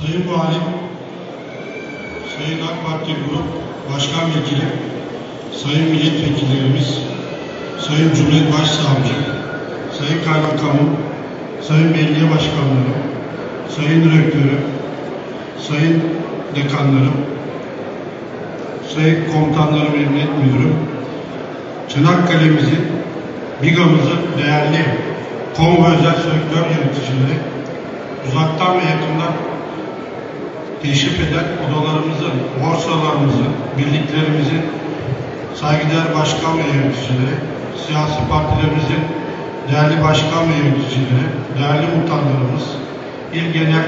Sayın Valim, Sayın AK Parti Grup Başkan Vekili, Sayın Milletvekillerimiz, Sayın Cumhuriyet Başsavcı, Sayın Kaymakamım, Sayın Belediye Başkanları, Sayın Rektörüm, Sayın Dekanlarım, Sayın Komutanlarım, Emniyet Müdürüm, Çanakkale'mizin, BİGA'mızın değerli konvoy özel sektör yöneticileri, uzaktan ve yakından teşrif eden odalarımızın, borsalarımızın, birliklerimizin saygıdeğer başkan ve yöneticileri, siyasi partilerimizin değerli başkan ve yöneticileri, değerli muhtarlarımız, il genel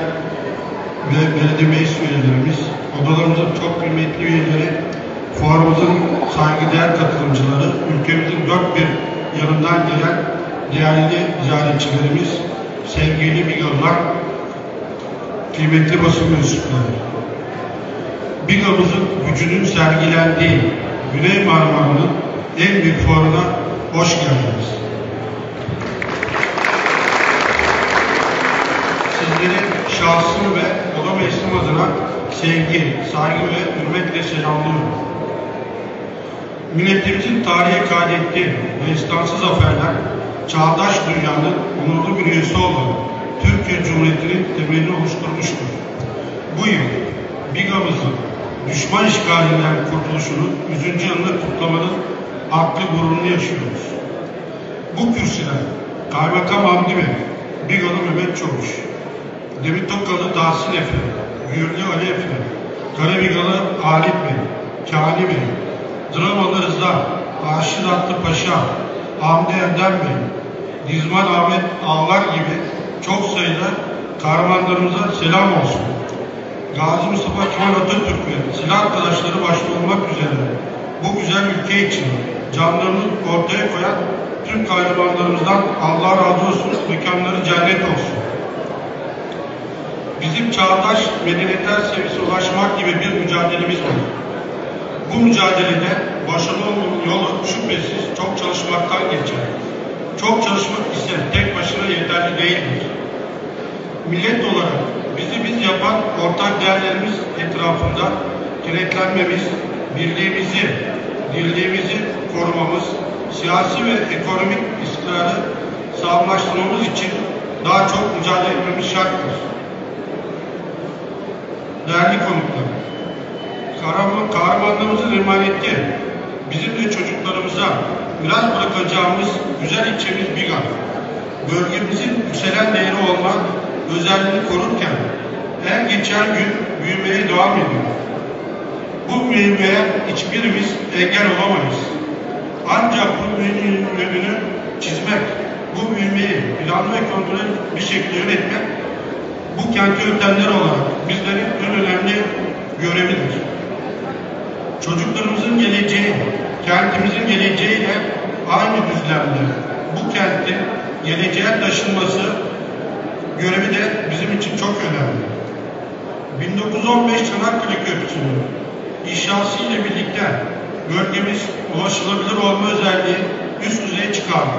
ve belediye meclis üyelerimiz, odalarımızın çok kıymetli üyeleri, fuarımızın saygıdeğer katılımcıları, ülkemizin dört bir yanından gelen değerli ziyaretçilerimiz, sevgili milyonlar, kıymetli basın mensupları. BİGA'mızın gücünün sergilendiği Güney Marmara'nın en büyük fuarına hoş geldiniz. Sizleri şahsım ve oda meclisim adına sevgi, saygı ve hürmetle selamlıyorum. Milletimizin tarihe kaydettiği ve istansız zaferler, çağdaş dünyanın onurlu bir üyesi olan Türkiye Cumhuriyeti'nin temelini oluşturmuştur. Bu yıl BİGA'mızın düşman işgalinden kurtuluşunun 100. yılını kutlamanın aklı gururunu yaşıyoruz. Bu kürsüler Kaymakam Hamdi Bey, BİGA'lı Mehmet Çavuş, Demir Tokalı Tahsin Efe, Gürlü Ali Efe, Karabigalı Halit Bey, Kani Bey, Dramalı Rıza, Aşır Atlı Paşa, Hamdi Erdem Bey, Dizman Ahmet Ağlar gibi çok sayıda kahramanlarımıza selam olsun. Gazi Mustafa Kemal Atatürk ve silah arkadaşları başta olmak üzere bu güzel ülke için canlarını ortaya koyan tüm kahramanlarımızdan Allah razı olsun, mekanları cennet olsun. Bizim çağdaş medeniyetler seviyesine ulaşmak gibi bir mücadelemiz var. Bu mücadelede başarılı yolu şüphesiz çok çalışmaktan geçer. Çok çalışmak ise tek başına yeterli değildir. Millet olarak bizi biz yapan ortak değerlerimiz etrafında kenetlenmemiz, birliğimizi, dirliğimizi korumamız, siyasi ve ekonomik istikrarı sağlamlaştırmamız için daha çok mücadele etmemiz şarttır. Değerli konuklar, kahraman, kahramanlarımızın emaneti bizim de çocuklarımıza miras bırakacağımız güzel ilçemiz Bigan. Bölgemizin yükselen değeri olma özelliğini korurken her geçen gün büyümeye devam ediyor. Bu büyümeye hiçbirimiz engel olamayız. Ancak bu büyümenin önünü çizmek, bu büyümeyi planlı ve kontrol bir şekilde yönetmek bu kent yöntemleri olarak bizlerin en önemli görevidir. Çocuklarımızın geleceği, kentimizin geleceğiyle aynı düzlemde bu kentin geleceğe taşınması görevi de bizim için çok önemli. 1915 Çanakkale Köprüsü'nün inşası ile birlikte bölgemiz ulaşılabilir olma özelliği üst düzeye çıkardı.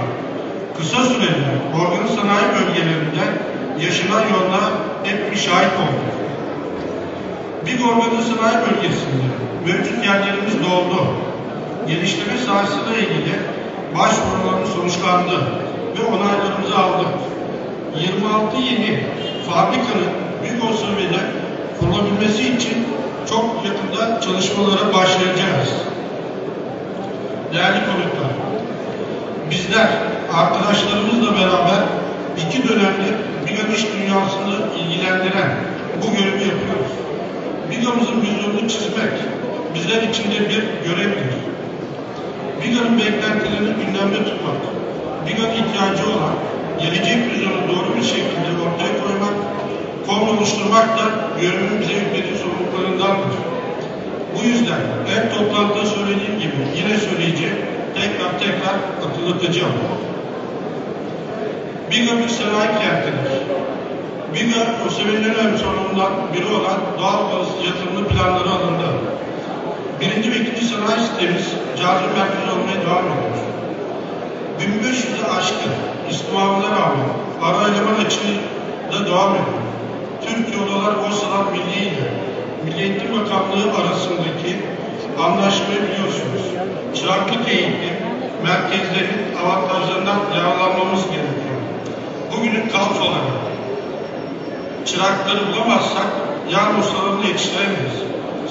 Kısa sürede organik sanayi bölgelerinde yaşanan yollara hep bir şahit olduk. Bir organik sanayi bölgesinde mevcut yerlerimiz doldu. Geliştirme sahasıyla ilgili başvurularımız sonuçlandı ve onaylarımızı aldık. 26 yeni fabrikanın büyük olsaydı kurulabilmesi için çok yakında çalışmalara başlayacağız. Değerli konuklar, bizler arkadaşlarımızla beraber iki dönemlik bigan iş dünyasını ilgilendiren bu görevi yapıyoruz. Bigamızın vizyonunu çizmek bizler için de bir görevdir. Biga'nın beklentilerini gündemde tutmak, Biga'nın ihtiyacı olan gelecek vizyonu doğru bir şekilde ortaya koymak, konu oluşturmak da görevimin bize yüklediği sorumluluklarındandır. Bu yüzden her toplantıda söylediğim gibi yine söyleyeceğim, tekrar tekrar hatırlatacağım. Biga bir sanayi kentidir. Sevilen önemli sorunundan biri olan doğal gaz yatırımlı planları alındı. Birinci ve ikinci sanayi sitemiz cari merkez olmaya devam ediyor. 1500'e aşkın istimamına rağmen ara eleman açığı da devam ediyor. Türk Yollar Borsalar Birliği ile Milli Eğitim Bakanlığı arasındaki anlaşmayı biliyorsunuz. Çıraklık eğitim merkezlerin avantajlarından yararlanmamız gerekiyor. Bugünün kalk olarak çırakları bulamazsak yarın ustalarını yetiştiremeyiz.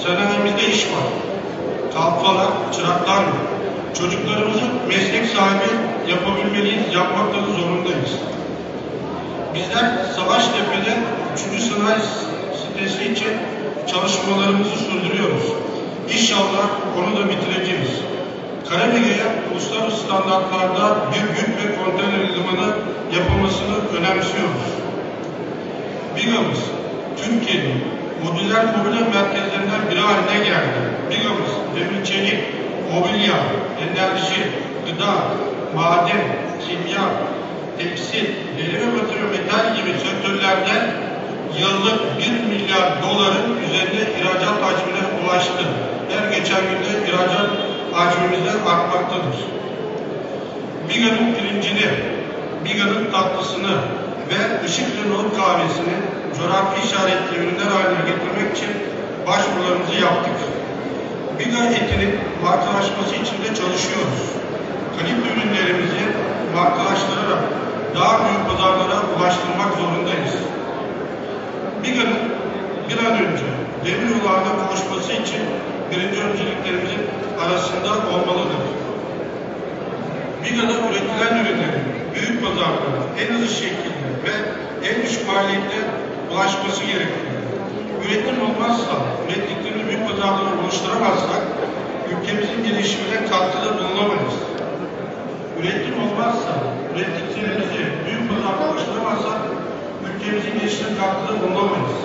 Sanayimizde iş var. Kalfalar, çıraklar yok. Çocuklarımızı meslek sahibi yapabilmeliyiz, yapmakta da zorundayız. Bizler Savaştepe'de 3. sanayi sitesi için çalışmalarımızı sürdürüyoruz. İnşallah onu da bitireceğiz. Karabük'e uluslararası standartlarda bir yük ve konteyner limanı yapılmasını önemsiyoruz. Bigamız, Türkiye'nin modüler mobilya merkezlerinden biri haline geldi. Bigamız, demir çelik, mobilya, enerji, gıda, maden, kimya, tekstil, deri materyal metal gibi sektörlerde yıllık 1 milyar doların üzerinde ihracat hacmine ulaştı. Her geçen günde ihracat hacmimizde artmaktadır. Biga'nın pirincini, Biga'nın tatlısını ve ışıklı nohut kahvesini coğrafi işaretli ürünler haline getirmek için başvurularımızı yaptık. Biga etinin markalaşması için de çalışıyoruz. Kalite ürünlerimizi markalaştırarak daha büyük pazarlara ulaştırmak zorundayız. Biga'nın bir an önce demir yollarına kavuşması için birinci önceliklerimizin arasında olmalıdır. Biga'da üretilen ürünlerin büyük pazarlara en hızlı şekilde ve en düşük maliyette ulaşması gerekiyor. Üretim olmazsa, ürettiklerimiz büyük pazarlara oluşturamazsak ülkemizin gelişimine katkıda bulunamayız. Üretim olmazsa, ürettiklerimizi büyük pazarlara oluşturamazsak ülkemizin gelişimine katkıda bulunamayız.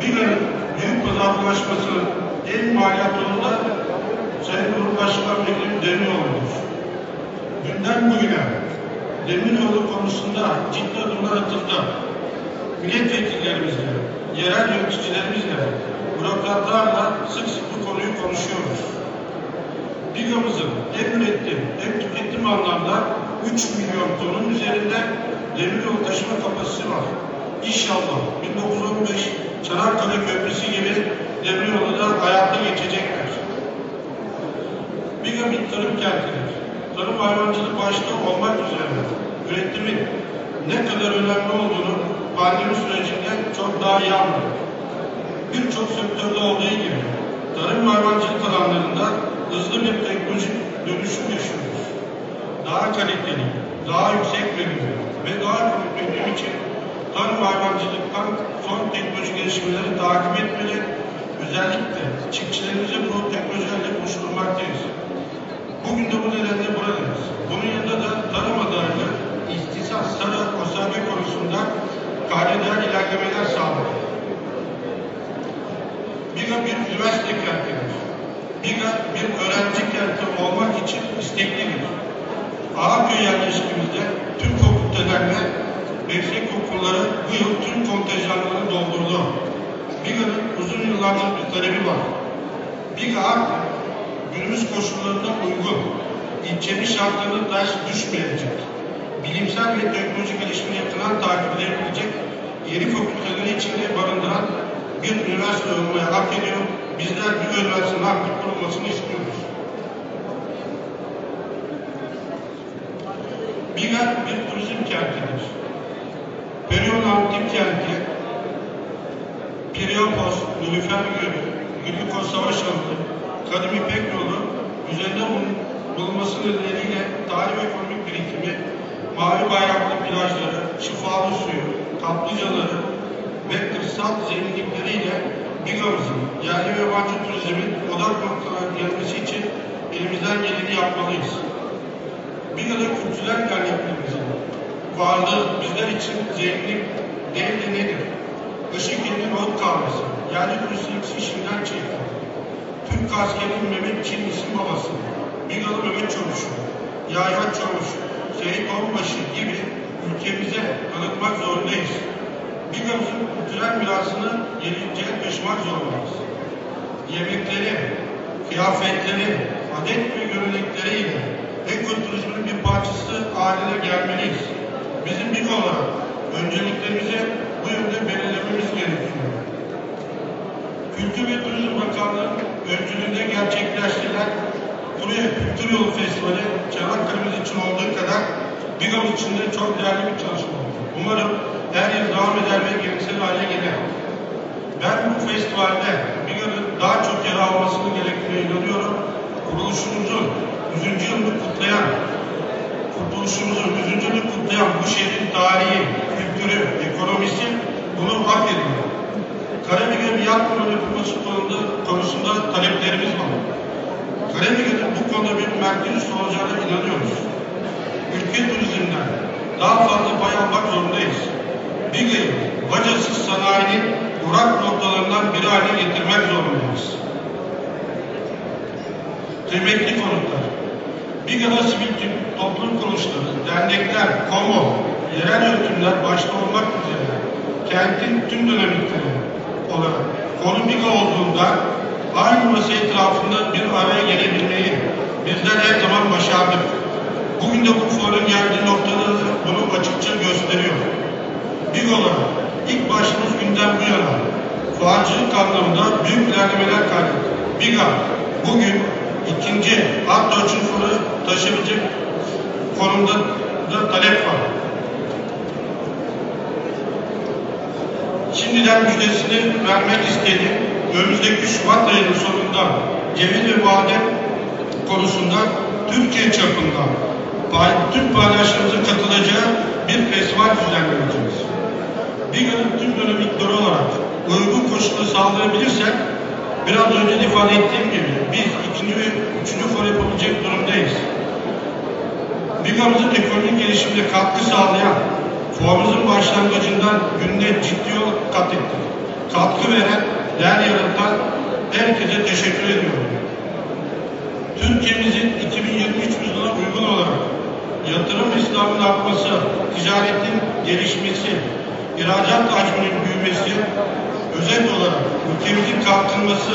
Biga'nın büyük pazar ulaşmasının en maliyetli yolu da Sayın Cumhurbaşkanı Vekili Demiroğlu'dur. Dünden bugüne demiryolu konusunda ciddi adımlar atıldı. Milletvekillerimizle, yerel yöneticilerimizle, bürokratlarla sık sık bu konuyu konuşuyoruz. Bigamızın hem üretim hem tüketim anlamda 3 milyon tonun üzerinde demiryolu taşıma kapasitesi var. İnşallah 1915 Çanakkale Köprüsü gibi demiryolu da hayata geçecektir. Biga bir tarım kentidir. Tarım hayvancılık başta olmak üzere üretimin ne kadar önemli olduğunu pandemi sürecinde çok daha iyi anladık. Birçok sektörde olduğu gibi tarım hayvancılık alanlarında hızlı bir teknolojik dönüşüm yaşıyoruz. Daha kaliteli, daha yüksek verimli ve daha üretim için tarım hayvancılıktan son teknolojik gelişmeleri takip etmeli, özellikle çiftçilerimizi bu teknolojilerle buluşturmaktayız. Bugün de bu nedenle buradayız. Bunun yanında da tarım adaylı istisas, sarı, OSB konusunda kaydeder ilerlemeler sağladık. Biga bir üniversite kentidir. Biga bir öğrenci kenti olmak için isteklidir. Ağaköy yerleşkimizde tüm fakültelerle meslek okulları bu yıl tüm kontenjanlarını doldurdu. Biga'nın uzun yıllardır bir talebi var. Biga günümüz koşullarına uygun, ilçenin şartlarına ters düşmeyecek, bilimsel ve teknolojik gelişimi yakından takip edebilecek yeni fakülteleri içinde barındıran bir üniversite olmaya hak ediyor. Bizler bir üniversitenin aktif kurulmasını istiyoruz. Biga bir turizm kentidir. Periyon Antik Kenti, Priapos, Nilüfer Gölü, Gülükos Savaş Anıtı, Kadim İpek Yolu üzerinde bulun- bulunması nedeniyle tarih ve ekonomik birikimi, mavi bayraklı plajları, şifalı suyu, kaplıcaları ve kırsal zenginlikleriyle Biga'mızın yerli ve yabancı turizmin odak noktalarına gelmesi için elimizden geleni yapmalıyız. Biga'da kültürel derneklerimizin varlığı bizler için zenginlik değil de nedir? Işık yeni not kahvesi, yerli turistik işinden çekti. Türk askerinin Mehmet Çin isim babası, Bigalı Mehmet Çavuşu, Yahya Çavuş, Seyit Onbaşı gibi ülkemize tanıtmak zorundayız. Bigamızın kültürel mirasını geleceğe taşımak zorundayız. Yemekleri, kıyafetleri, adet ve görenekleriyle ekoturizmin bir parçası haline gelmeliyiz. Bizim bir olarak önceliklerimizi bu yönde belirlememiz gerekiyor. Kültür ve Turizm Bakanlığı öncülüğünde gerçekleştirilen Buraya Kültür Yolu Festivali Çanakkale'miz için olduğu kadar Bigam için de çok değerli bir çalışma oldu. Umarım her yıl devam eder ve geleneksel hale gelir. Ben bu festivalde Bigam'ın daha çok yer almasını gerektiğine inanıyorum. Kuruluşumuzun 100. yılını kutlayan, kurtuluşumuzun 100. yılını kutlayan bu şehrin tarihi, kültürü, ekonomisi bunu hak ediyor. Karabük'e bir yat limanı yapılması konusunda, konusunda taleplerimiz var. Karabük'ün bu konuda bir merkez olacağına inanıyoruz. Ülke turizmden daha fazla pay almak zorundayız. Biga'yı bacasız sanayinin uğrak noktalarından biri haline getirmek zorundayız. Kıymetli konuklar, Biga'da sivil tüm toplum kuruluşları, dernekler, kamu, yerel yönetimler başta olmak üzere kentin tüm dönemlikleri olarak konu Biga olduğunda aynı masa etrafında bir araya gelebilmeyi bizler her zaman başardık. Bugün de bu fuarın geldiği noktada da bunu açıkça gösteriyor. Big olarak ilk başımız günden bu yana fuarcılık anlamında büyük ilerlemeler kaydetti. Biga bugün ikinci üçüncü fuarı taşıyabilecek konumda da talep var. Şimdiden müjdesini vermek istedim. Önümüzdeki Şubat ayının sonunda ceviz ve badem konusunda Türkiye çapında tüm paydaşlarımızın katılacağı bir festival düzenleyeceğiz. Bir günün tüm dönemlikleri olarak uygun koşulda sağlayabilirsek biraz önce de ifade ettiğim gibi biz ikinci ve üçüncü fuar yapabilecek durumdayız. Bigamızın ekonomik gelişimine katkı sağlayan, fuarımızın başlangıcından günde ciddi yol kat etti. Katkı veren, değer yaratan herkese teşekkür ediyorum. Türkiye'mizin 2023 yılına uygun olarak yatırım İslam'ın artması, ticaretin gelişmesi, ihracat hacminin büyümesi, özet olarak ülkemizin kalkınması,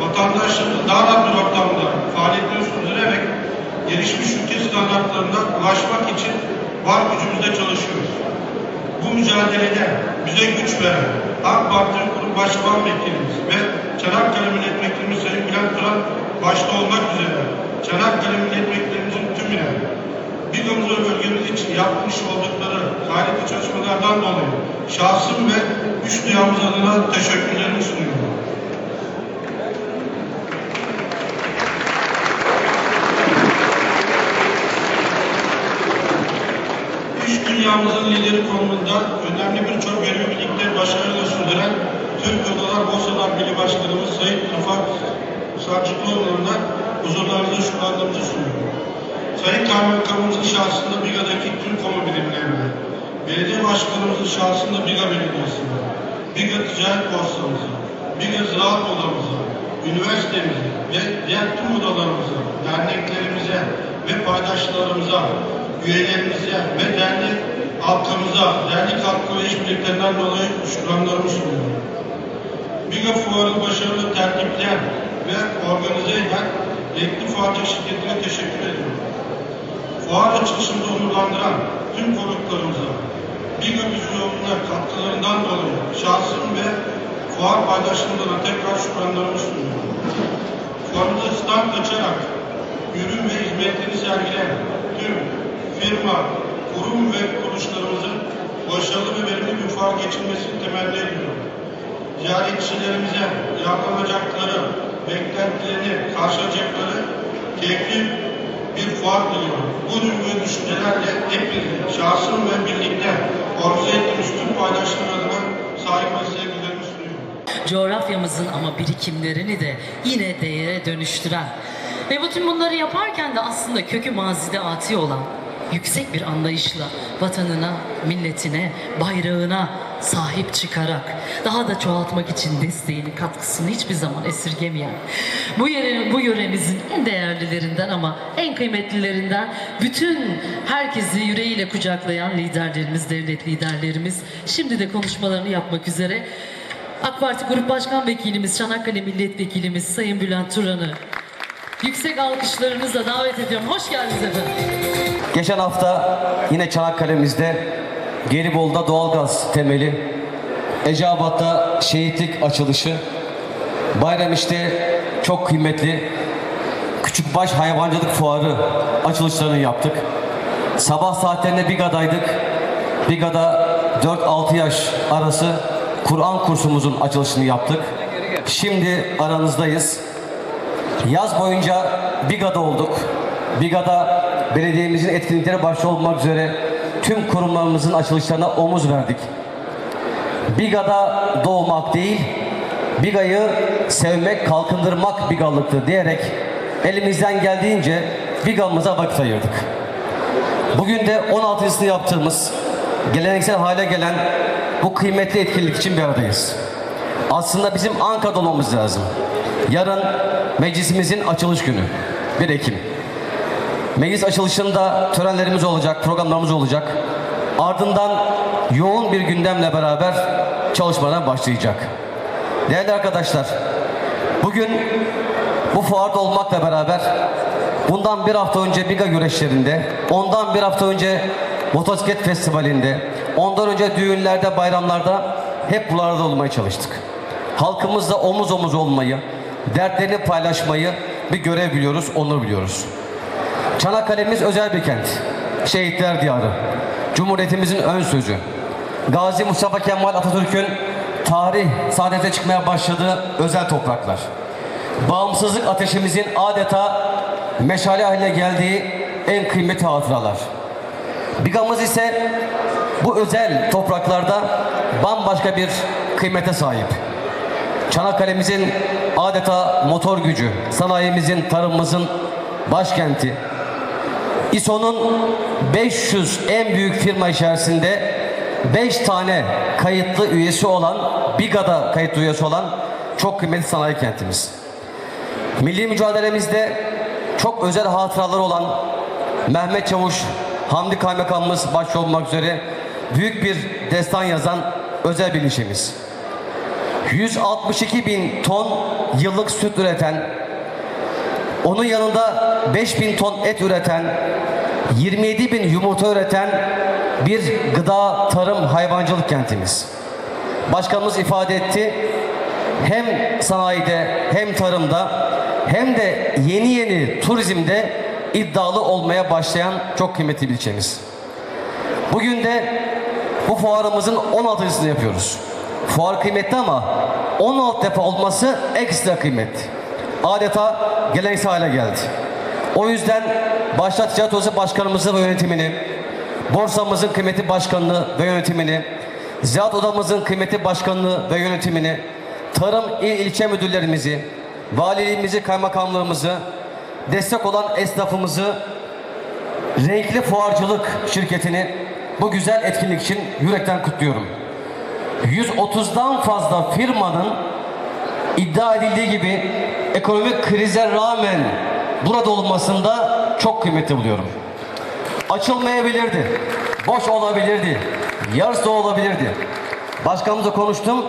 vatandaşlarımız daha rahat bir ortamda faaliyetleri sürdürerek gelişmiş ülke standartlarına ulaşmak için var gücümüzle çalışıyoruz. Bu mücadelede bize güç veren AK Parti Kurum Başkan Vekilimiz ve Çanakkale Milletvekilimiz Sayın Bülent Turan başta olmak üzere Çanakkale Milletvekillerimizin tümüne ve bölgemiz için yapmış oldukları gayretli çalışmalardan dolayı şahsım ve üç duyamız adına teşekkürlerimi sunuyorum. İş dünyamızın lideri konumunda önemli birçok görevi birlikte başarıyla sürdüren Türk Odalar Borsalar Birliği Başkanımız Sayın Rıfat Sancıklıoğlu'na huzurlarınızda şükranlarımızı sunuyorum. Sayın Kaymakamımızın şahsında BİGA'daki tüm kamu birimlerine, belediye başkanımızın şahsında BİGA Belediyesi'ne, BİGA Ticaret Borsamıza, BİGA Ziraat Odamıza, üniversitemize ve diğer tüm odalarımıza, derneklerimize ve paydaşlarımıza, üyelerimize ve dernek halkımıza, dernek halkı ve işbirliklerinden dolayı şükranlarımı sunuyorum. BİGA fuarını başarılı tertipleyen ve organize eden Renkli Fatih şirketine teşekkür ediyorum. Fuar açılışında onurlandıran tüm konuklarımıza BİGA vizyonuna katkılarından dolayı şahsım ve fuar paydaşlarımına tekrar şükranlarımı sunuyorum. Fuarımıza stand açarak ürün ve hizmetleri sergileyen tüm firma, kurum ve kuruluşlarımızın başarılı ve verimli bir fuar geçirmesini temenni ediyorum. Ziyaretçilerimize yargılanacakları, beklentilerini karşılayacakları keyifli bir fuar diliyorum. Bu ve düşüncelerle hepinizi şahsım ve birlikte organize ettiğimiz tüm paydaşlar adına sahip ve sevgilerimi sunuyorum. coğrafyamızın ama birikimlerini de yine değere dönüştüren ve bütün bunları yaparken de aslında kökü mazide ati olan yüksek bir anlayışla vatanına, milletine, bayrağına sahip çıkarak daha da çoğaltmak için desteğini, katkısını hiçbir zaman esirgemeyen bu yere, bu yöremizin en değerlilerinden ama en kıymetlilerinden bütün herkesi yüreğiyle kucaklayan liderlerimiz, devlet liderlerimiz şimdi de konuşmalarını yapmak üzere AK Parti Grup Başkan Vekilimiz, Çanakkale Milletvekilimiz Sayın Bülent Turan'ı yüksek alkışlarınızla davet ediyorum. Hoş geldiniz efendim. Geçen hafta yine Çanakkale'mizde Gelibolu'da doğalgaz temeli Eceabat'ta şehitlik açılışı. Bayram işte çok kıymetli Küçükbaş Hayvancılık Fuarı açılışlarını yaptık. Sabah saatlerinde Biga'daydık. Biga'da 4-6 yaş arası Kur'an kursumuzun açılışını yaptık. Şimdi aranızdayız. Yaz boyunca Biga'da olduk. Biga'da belediyemizin etkinlikleri başta olmak üzere tüm kurumlarımızın açılışlarına omuz verdik. Biga'da doğmak değil, Biga'yı sevmek, kalkındırmak Bigalıktır diyerek elimizden geldiğince Biga'mıza vakit ayırdık. Bugün de 16'sını yaptığımız geleneksel hale gelen bu kıymetli etkinlik için bir aradayız. Aslında bizim Ankara'da olmamız lazım. Yarın meclisimizin açılış günü. 1 Ekim. Meclis açılışında törenlerimiz olacak, programlarımız olacak. Ardından yoğun bir gündemle beraber çalışmalar başlayacak. Değerli arkadaşlar, bugün bu fuarda olmakla beraber bundan bir hafta önce Biga güreşlerinde, ondan bir hafta önce motosiklet festivalinde, ondan önce düğünlerde, bayramlarda hep buralarda olmaya çalıştık. Halkımızla omuz omuz olmayı, dertlerini paylaşmayı bir görev biliyoruz, onur biliyoruz. Çanakkale'miz özel bir kent. Şehitler diyarı. Cumhuriyetimizin ön sözü. Gazi Mustafa Kemal Atatürk'ün tarih saadete çıkmaya başladığı özel topraklar. Bağımsızlık ateşimizin adeta meşale haline geldiği en kıymetli hatıralar. Bigamız ise bu özel topraklarda bambaşka bir kıymete sahip. Çanakkale'mizin adeta motor gücü, sanayimizin, tarımımızın başkenti. İSO'nun 500 en büyük firma içerisinde 5 tane kayıtlı üyesi olan, BİGA'da kayıtlı üyesi olan çok kıymetli sanayi kentimiz. Milli mücadelemizde çok özel hatıraları olan Mehmet Çavuş, Hamdi Kaymakamımız başta olmak üzere büyük bir destan yazan özel bir ilçemiz. 162 bin ton yıllık süt üreten, onun yanında 5 bin ton et üreten, 27 bin yumurta üreten bir gıda, tarım, hayvancılık kentimiz. Başkanımız ifade etti. Hem sanayide hem tarımda hem de yeni yeni turizmde iddialı olmaya başlayan çok kıymetli bir ilçemiz. Bugün de bu fuarımızın 16.sını yapıyoruz. Fuar kıymetli ama 16 defa olması ekstra kıymetli. Adeta geleneksel hale geldi. O yüzden başta Ticaret Odası Başkanımızı ve yönetimini, borsamızın kıymetli başkanını ve yönetimini, Ziraat Odamızın kıymetli başkanını ve yönetimini, tarım il ilçe müdürlerimizi, valiliğimizi, kaymakamlığımızı, destek olan esnafımızı, Renkli Fuarcılık şirketini bu güzel etkinlik için yürekten kutluyorum. 130'dan fazla firmanın iddia edildiği gibi ekonomik krize rağmen burada olmasında çok kıymetli buluyorum. Açılmayabilirdi, boş olabilirdi, yarısı olabilirdi. Başkanımızla konuştum.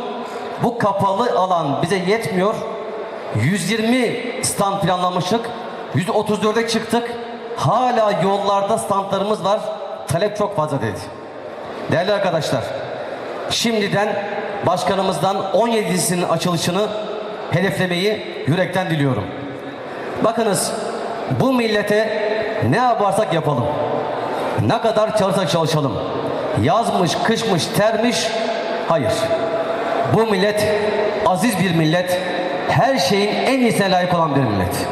Bu kapalı alan bize yetmiyor. 120 stand planlamıştık. 134'e çıktık. Hala yollarda standlarımız var. Talep çok fazla dedi. Değerli arkadaşlar, şimdiden başkanımızdan 17'sinin açılışını hedeflemeyi yürekten diliyorum. Bakınız bu millete ne yaparsak yapalım. Ne kadar çalışsak çalışalım. Yazmış, kışmış, termiş. Hayır. Bu millet aziz bir millet. Her şeyin en iyisine layık olan bir millet.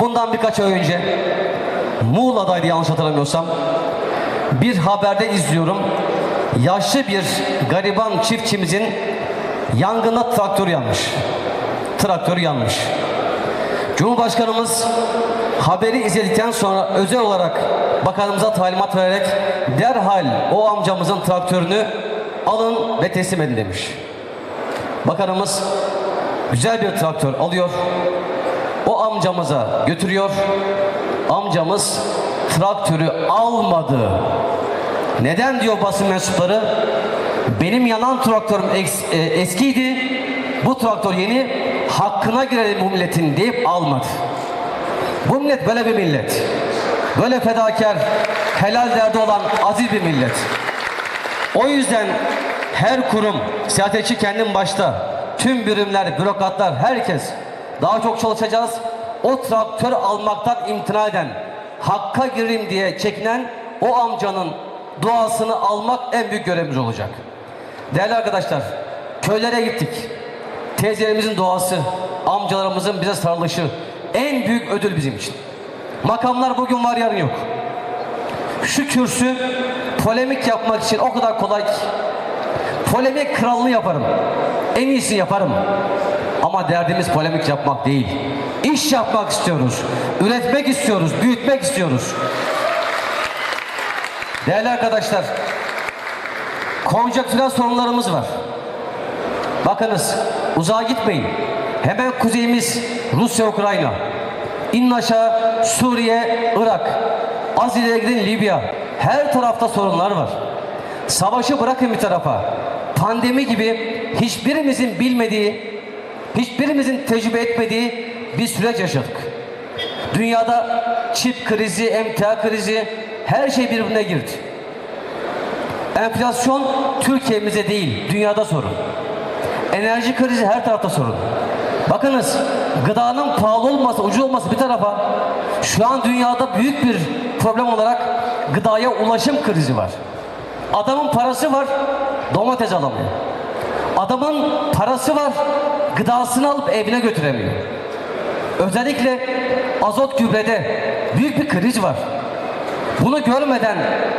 Bundan birkaç ay önce Muğla'daydı yanlış hatırlamıyorsam. Bir haberde izliyorum. Yaşlı bir gariban çiftçimizin yangında traktör yanmış. Traktör yanmış. Cumhurbaşkanımız haberi izledikten sonra özel olarak bakanımıza talimat vererek derhal o amcamızın traktörünü alın ve teslim edin demiş. Bakanımız güzel bir traktör alıyor. O amcamıza götürüyor. Amcamız traktörü almadı. Neden diyor basın mensupları? Benim yanan traktörüm e, eskiydi. Bu traktör yeni. Hakkına girelim bu milletin deyip almadı. Bu millet böyle bir millet. Böyle fedakar, helal derdi olan aziz bir millet. O yüzden her kurum, siyasetçi kendim başta, tüm birimler, bürokratlar, herkes daha çok çalışacağız. O traktör almaktan imtina eden, hakka girim diye çekinen o amcanın duasını almak en büyük görevimiz olacak. Değerli arkadaşlar, köylere gittik. Teyzelerimizin duası, amcalarımızın bize sarılışı en büyük ödül bizim için. Makamlar bugün var yarın yok. Şu kürsü polemik yapmak için o kadar kolay ki. Polemik krallığı yaparım. En iyisini yaparım. Ama derdimiz polemik yapmak değil. İş yapmak istiyoruz. Üretmek istiyoruz. Büyütmek istiyoruz. Değerli arkadaşlar, konjonktürel sorunlarımız var. Bakınız, uzağa gitmeyin. Hemen kuzeyimiz Rusya, Ukrayna. İnin aşağı Suriye, Irak. Az ileri gidin Libya. Her tarafta sorunlar var. Savaşı bırakın bir tarafa. Pandemi gibi hiçbirimizin bilmediği, hiçbirimizin tecrübe etmediği bir süreç yaşadık. Dünyada çip krizi, emtia krizi, her şey birbirine girdi. Enflasyon Türkiye'mize değil, dünyada sorun. Enerji krizi her tarafta sorun. Bakınız, gıdanın pahalı olması, ucuz olması bir tarafa, şu an dünyada büyük bir problem olarak gıdaya ulaşım krizi var. Adamın parası var, domates alamıyor. Adamın parası var, gıdasını alıp evine götüremiyor. Özellikle azot gübrede büyük bir kriz var. Bunu görmeden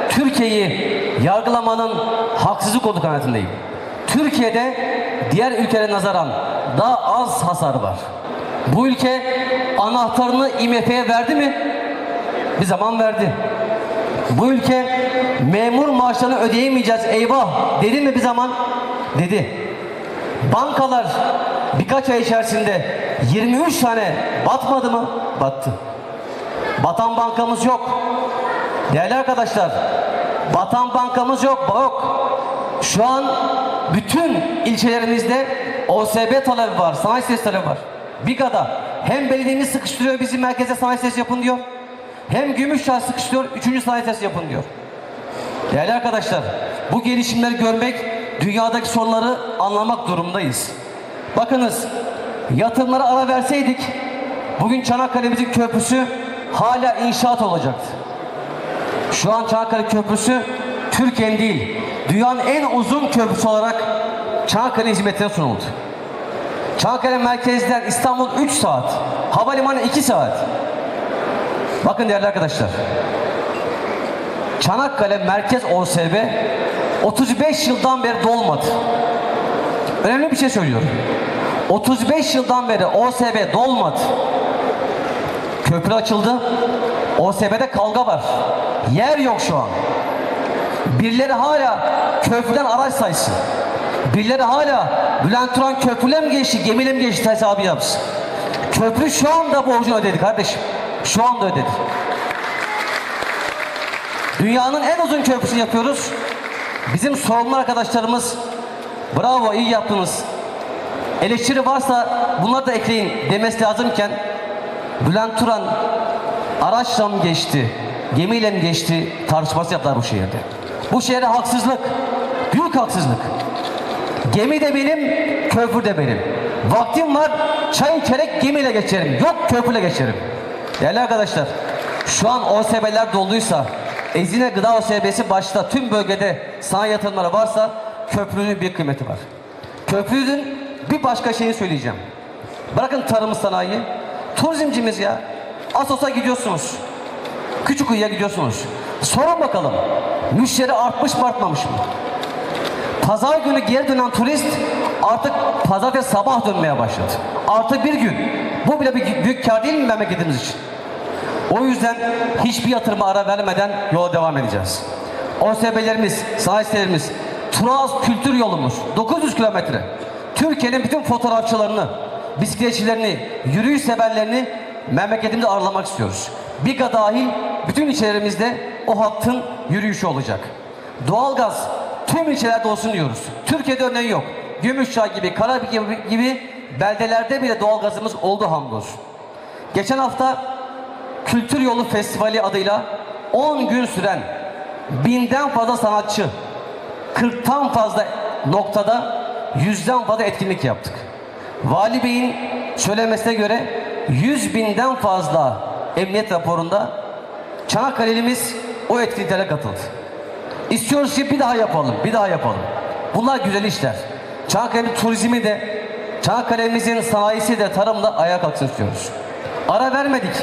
Türkiye'yi yargılamanın haksızlık olduğu kanaatindeyim. Türkiye'de diğer ülkelere nazaran daha az hasar var. Bu ülke anahtarını IMF'ye verdi mi? Bir zaman verdi. Bu ülke memur maaşlarını ödeyemeyeceğiz eyvah dedi mi bir zaman? Dedi. Bankalar birkaç ay içerisinde 23 tane batmadı mı? Battı. Batan bankamız yok. Değerli arkadaşlar, batan bankamız yok, yok. Şu an bütün ilçelerimizde OSB talebi var, sanayi sitesi talebi var. BİGA'da hem belediyemiz sıkıştırıyor bizi merkeze sanayi sitesi yapın diyor. Hem Gümüşşehir sıkıştırıyor, üçüncü sanayi sitesi yapın diyor. Değerli arkadaşlar, bu gelişimleri görmek, dünyadaki sorunları anlamak durumdayız. Bakınız, yatırımlara ara verseydik, bugün Çanakkale'mizin köprüsü hala inşaat olacaktı. Şu an Çanakkale Köprüsü Türkiye'nin değil, dünyanın en uzun köprüsü olarak Çanakkale hizmetine sunuldu. Çanakkale merkezden İstanbul 3 saat, havalimanı 2 saat. Bakın değerli arkadaşlar. Çanakkale Merkez OSB 35 yıldan beri dolmadı. Önemli bir şey söylüyorum. 35 yıldan beri OSB dolmadı. Köprü açıldı. OSB'de kavga var. Yer yok şu an. Birileri hala köprüden araç saysın. Birileri hala Bülent Turan köprüyle mi geçti, gemiyle mi geçti hesabı yapsın. Köprü şu anda borcunu ödedi kardeşim. Şu anda ödedi. Dünyanın en uzun köprüsünü yapıyoruz. Bizim sorumlu arkadaşlarımız bravo iyi yaptınız. Eleştiri varsa bunları da ekleyin demesi lazımken Bülent Turan araçla mı geçti, gemiyle mi geçti tartışması yaptılar bu şehirde. Bu şehre haksızlık, büyük haksızlık. Gemi de benim, köprü de benim. Vaktim var, çay içerek gemiyle geçerim. Yok köprüyle geçerim. Değerli arkadaşlar, şu an OSB'ler dolduysa, Ezine Gıda OSB'si başta tüm bölgede sanayi yatırımları varsa köprünün bir kıymeti var. Köprünün bir başka şeyi söyleyeceğim. Bırakın tarım sanayi, turizmcimiz ya. Asos'a gidiyorsunuz. Küçükuyu'ya gidiyorsunuz. Sorun bakalım. Müşteri artmış mı artmamış mı? Pazar günü geri dönen turist artık pazartesi sabah dönmeye başladı. Artı bir gün. Bu bile bir büyük kar değil mi memleketimiz için? O yüzden hiçbir yatırıma ara vermeden yola devam edeceğiz. OSB'lerimiz, sanayi sitelerimiz, Turaz kültür yolumuz 900 kilometre. Türkiye'nin bütün fotoğrafçılarını, bisikletçilerini, yürüyüş severlerini memleketimize ağırlamak istiyoruz. BİGA dahil bütün ilçelerimizde o hattın yürüyüşü olacak. Doğalgaz tüm ilçelerde olsun diyoruz. Türkiye'de örneği yok. Gümüşçay gibi, Karabük gibi, gibi beldelerde bile doğalgazımız oldu hamdolsun. Geçen hafta Kültür Yolu Festivali adıyla 10 gün süren binden fazla sanatçı, 40'tan fazla noktada yüzden fazla etkinlik yaptık. Vali Bey'in söylemesine göre 100 binden fazla emniyet raporunda Çanakkale'limiz o etkinliklere katıldı. İstiyoruz ki bir daha yapalım, bir daha yapalım. Bunlar güzel işler. Çanakkale turizmi de, Çanakkale'mizin sanayisi de tarımda ayağa kalksın istiyoruz. Ara vermedik.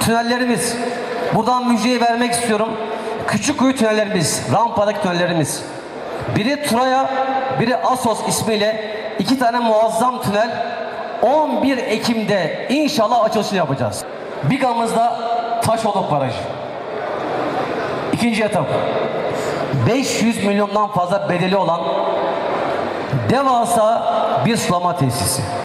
Tünellerimiz, buradan müjdeyi vermek istiyorum. Küçükkuyu tünellerimiz, rampadaki tünellerimiz. Biri Turaya, biri Asos ismiyle iki tane muazzam tünel 11 Ekim'de inşallah açılışını yapacağız. Bigamızda Taşoluk Barajı. İkinci etap. 500 milyondan fazla bedeli olan devasa bir sulama tesisi.